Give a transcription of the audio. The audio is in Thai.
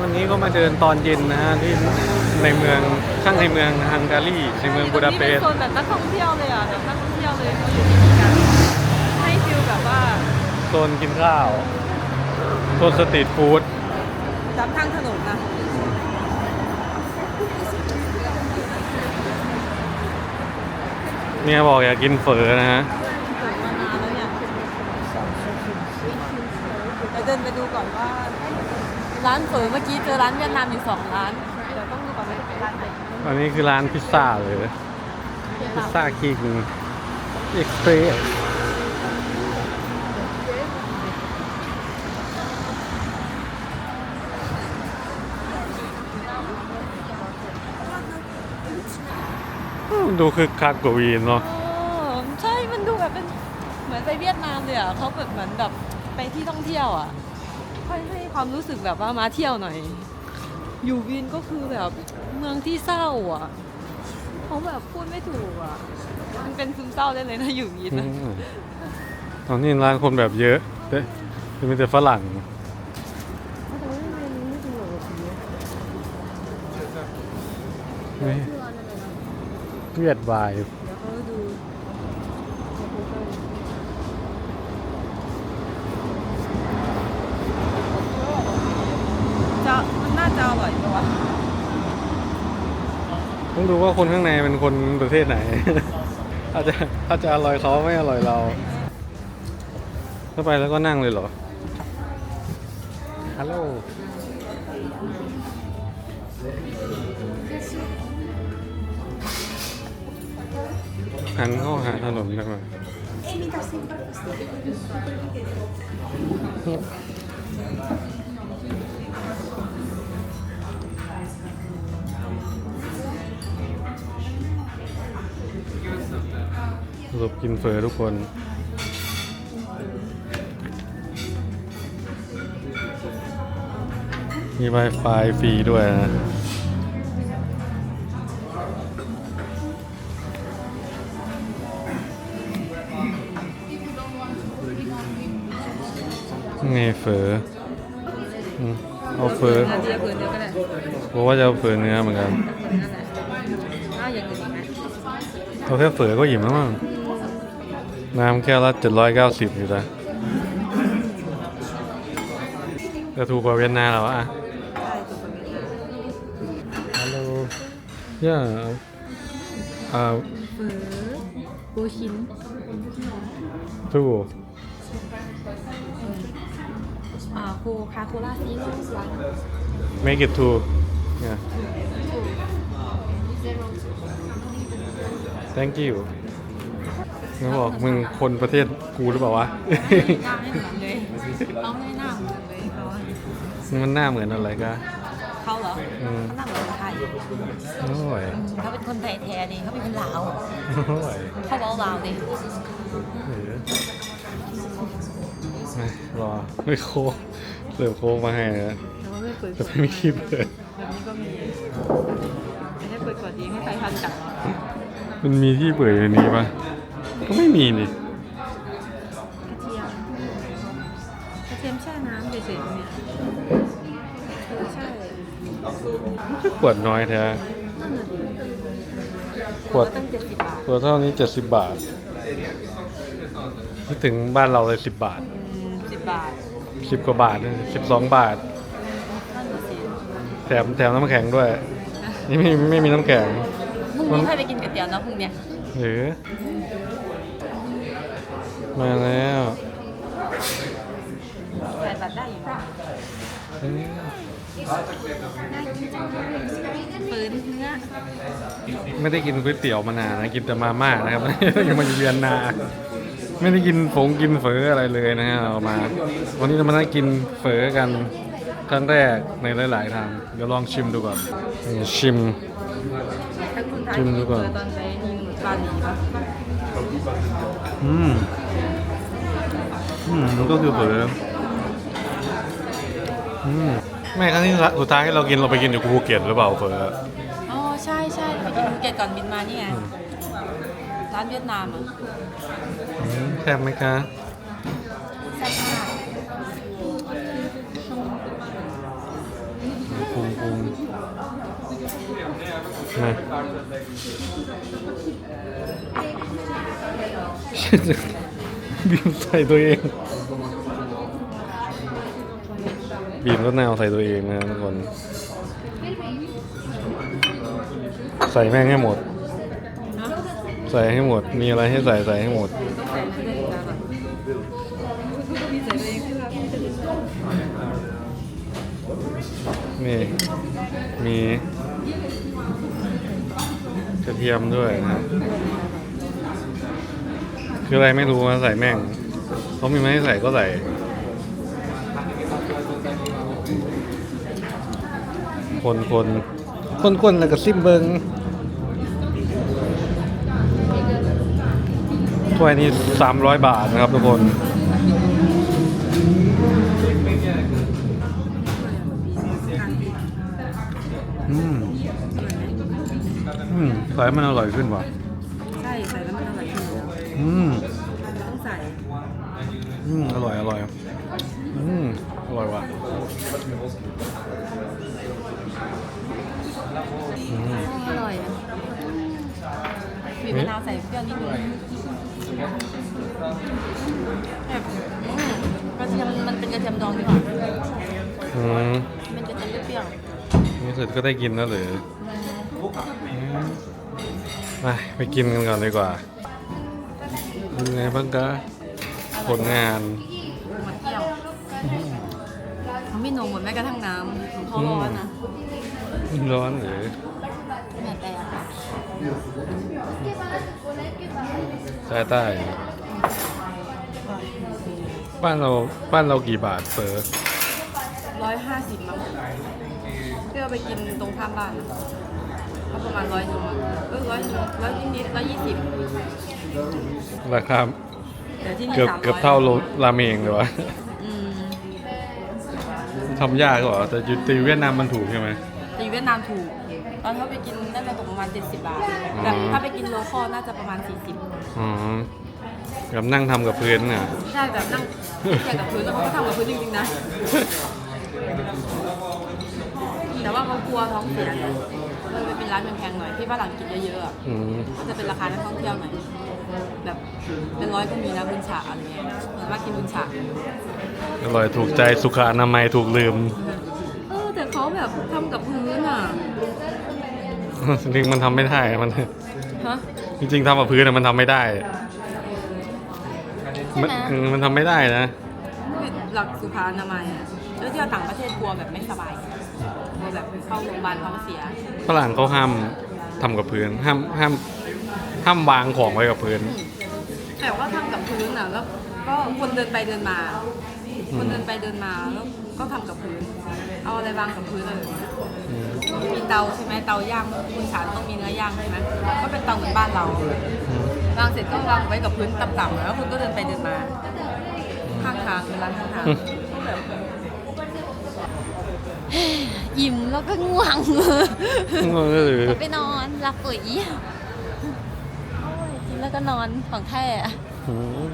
วันนี้ก็มาเดินตอนเย็นนะฮะที่ในเมืองข้างในเมืองฮังการีในเมืองบูดาเปสนี่นโซนแบบนักท่องเที่ยวเลยอะแบบนักท่องเที่ยวเลยเขาอยู่ที่นี่กันให้ฟิลแบบว่าโซนกินข้าว โซนสตรีทฟู้ด ตามข้างถนนนะเนี่ยบอกอยากกินเฝอนะฮะ เปิดมานานแล้วเนี่ยเราเดินไปดูก่อนว่า ร้านเฝอเมื่อกี้เจอร้านเวียดนามอยู่สองร้านเดี๋ยวต้องดูก่อนว่าจะเป็นร้านไหนอันนี้คือร้านพิซซ่าเลย พิซซ่าคิงเอ็กซ์เพรสดูคือคักกว่าวีนเนาะอ๋อใช่มันดูแบบเป็นเหมือนไปเวียดนามเลยอะเขาแบบเหมือนแบบไปที่ท่องเที่ยวอะ ให้ให้ความรู้สึกแบบว่ามาเที่ยวหน่อยอยู่วินก็คือแบบเมืองที่เศร้าอะเขาแบบพูดไม่ถูกอะมันเป็นซึมเศร้าได้เลยนะอยู่วินอืนะมตอนนี้ร้านคนแบบเยอะแต่จะมีแต่ฝรั่งนี่เวียดวาย เดี๋ยวเขาดู จะมันน่าจะอร่อยปะวะต้องดูว่าคนข้างในเป็นคนประเทศไหน อาจจะอาจจะอร่อยเขาไม่อร่อยเราเข้าไปแล้วก็นั่งเลยเหรอ ฮัลโหลหันเข้าหาถนนกันมา สรุปกินเฟอทุกคนมี Wi-Fi ฟรีด้วยนะไงเฝออืมเอาเฝอนาทีละผืนเดียวก็ได้บอกว่าจะเอาเฝอเนื้อเหมือนกันเอาอย่างอื่นอีกไหมเอาแค่เฝอก็อิ่มแล้วมั้ง น้ำแก้วละเจ็ดร้อยเก้าสิบอยู่นะจะถูกกว่าเวียดนามแล้วอะฮัลโหลย่าอ่าเฟอโบชินทูอ่าโคคาโคล่าซีโร่วัน make it two yeah thank you เขาบอกมึงคนประเทศกูหรือเปล่าวะ หน้าไม่เหมือนเลยเขาไม่หน้าเหมือนเลยเขามันหน้าเหมือนอะไรก็ เขาเหรออืม เขาหน้าเหมือนคนไทยโอ้ยเขาเป็นคนไทยแท้ดิเขาเป็นคนลาวโอ้ยเขาบอกลาวดิเออไม่รอไม่โค้กเสิร์ฟโค้กมาให้นะแต่ว่าไม่เปิดแต่ไม่มีที่เปิดแบบนี้ก็มีไม่ได้เปิดกดเองให้ใครทันจับมันมีที่เปิดอยู่ในนี้ปะ ก็ไม่มีนี่กระเทียมกระเทียมแช่น้ำเฉยๆเนี่ยเออใช่ขวดน้อยแท้นั่นน่ะดิขวดตั้งเจ็ดสิบบาทขวดเท่านี้เจ็ดสิบบาทนึกถึงบ้านเราเลยสิบบาทอืมสิบบาทสิบกว่าบาทสิบสองบาท นั่นน่ะสิแถมแถมน้ำแข็งด้วย นี่ไม่ไม่มีน้ำแข็งพรุ่งนี้ค่อยไปกินก๋วยเตี๋ยวนะพรุ่งเนี้ยหรือ มาแล้วแต่ตัดได้อยู่ป่ะเอ้ยปืนเนื้อไม่ได้กินก๋วยเตี๋ยวมานานนะกินแต่มาม่านะครับ ยังมาอยู่เวียนนา ไม่ได้กินฝงกินเฝออะไรเลยนะฮะเรามา วันนี้เรามานั่งกินเฝอกันครั้งแรกในหลาย ๆ ทาง เดี๋ยวลองชิมดูก่อนนี่ชิมถ้าคุณทานชิมดูก่อนเตอนไปยิงปลาหนีป่ะ อืม อืมมันก็คือเฝออืมแม่ครั้งที่สุดท้ายที่เรากินเราไปกินอยู่ภูเก็ตหรือเปล่าเฝออ๋อใช่ใช่ไปกินภูเก็ตก่อนบินมานี่ไงร้านเวียดนามอะอืมแซ่บไหมคะแซ่บมาก มาบีมใส่ตัวเอง บีมรถแนวใส่ตัวเองนะทุกคน ใส่แม่งให้หมด ใส่ให้หมด มีอะไรให้ใส่ใส่ให้หมด ต้องใส่ให้ได้ดีก่อนพี่ใส่ตัวเองขึ้นมาพี่จะดึงนี่ มีกระเทียมด้วยนะครับคืออะไรไม่รู้นะใส่แม่งเขามีไม่ให้ใส่ก็ใส่คนคนคนคนแล้วก็ซิมเบิงถ้วยนี้สามร้อยบาทนะครับทุกคน ใส่ให้มันอร่อยขึ้นว่ะใช่ใส่แล้วมันอร่อยขึ้นอืมต้องใส่อืมอร่อยอร่อยอืมอร่อยว่ะอืมอร่อยอะบีบมะนาวใส่เปรี้ยวนิดนึงแบบอืมกระเทียมมันเป็นกระเทียมดองดีกว่าอืมเป็นกระเทียมเปรี้ยวนี่สุดก็ได้กินแล้วหรือๆอืม ไปไปกินกันก่อนดีกว่าเป็นไงบ้างกะผลงานหมดเที่ยวเขาไม่นงหมดแม้กระทั่งน้ำเขาร้อนนะร้อนหรือแม่แต่ใต้ใต้บ้านเราบ้านเรากี่บาทเฟอร์ร้อยห้าสิบมั้งเพื่อไปกินตรงข้ามบ้าน ก็ประมาณร้อยหนึ่งมั้งเออร้อยหนึ่งร้อยนิดๆร้อยยี่สิบราคาแต่ที่นี่เกือบสามร้อยเกือบเท่าโรราเมงเลยวะอืมทำยากเหรอแต่อยู่ตีเวียดนามมันถูกใช่ไหม แต่อยู่เวียดนามถูก ตอนถ้าไปกินน่าจะตกประมาณ 70 บาทอ๋อแต่ถ้าไปกินโลคอลน่าจะประมาณ 40อ๋อกับนั่งทำกับพื้นน่ะ ใช่แบบนั่งแค่กับพื้นแล้วเขาก็ทำกับพื้นจริงๆนะ แต่ว่าเขากลัวท้องเสียไง มันเลยเป็นร้านแพงๆหน่อยที่ฝรั่งกินเยอะๆอะอืมก็จะเป็นราคานักท่องเที่ยวหน่อยแบบเป็นร้อยก็มีนะบุญฉาอะไรเงี้ยเหมือนว่ากินบุญฉาอร่อยถูกใจสุขอนามัยถูกลืม เออแต่เขาแบบทำกับพื้นอะจริงๆมันทำไม่ได้มัน ฮะจริงๆทำกับพื้นน่ะมันทำไม่ได้ใช่มันไหมเออมันทำไม่ได้นะ หลักสุขอนามัยอะแล้วเที่ยวต่างประเทศกลัวแบบไม่สบายกลัวแบบเข้าโรงพยาบาลท้องเสีย ฝรั่งเขาห้ามทำกับพื้นห้ามห้ามห้ามวางของไว้กับพื้น แต่ว่าทำกับพื้นอะแล้วก็คนเดินไปเดินมา คนเดินไปเดินมาแล้วก็ทำกับพื้น เอาอะไรวางกับพื้นเลยมีเตาใช่ไหมเตาย่างคุณฉานต้องมีเนื้อย่างใช่ไหมก็เป็นเตาเหมือนบ้านเราวางเสร็จก็วางไว้กับพื้นต่ำๆแล้วคุณก็เดินไปเดินมาข้างทางเป็นร้านข้างทางก็แบบ อิ่มแล้วก็ง่วงก็คือไปนอนหลับปุ๋ยโอ้ยกินแล้วก็นอนของแท้อะอืม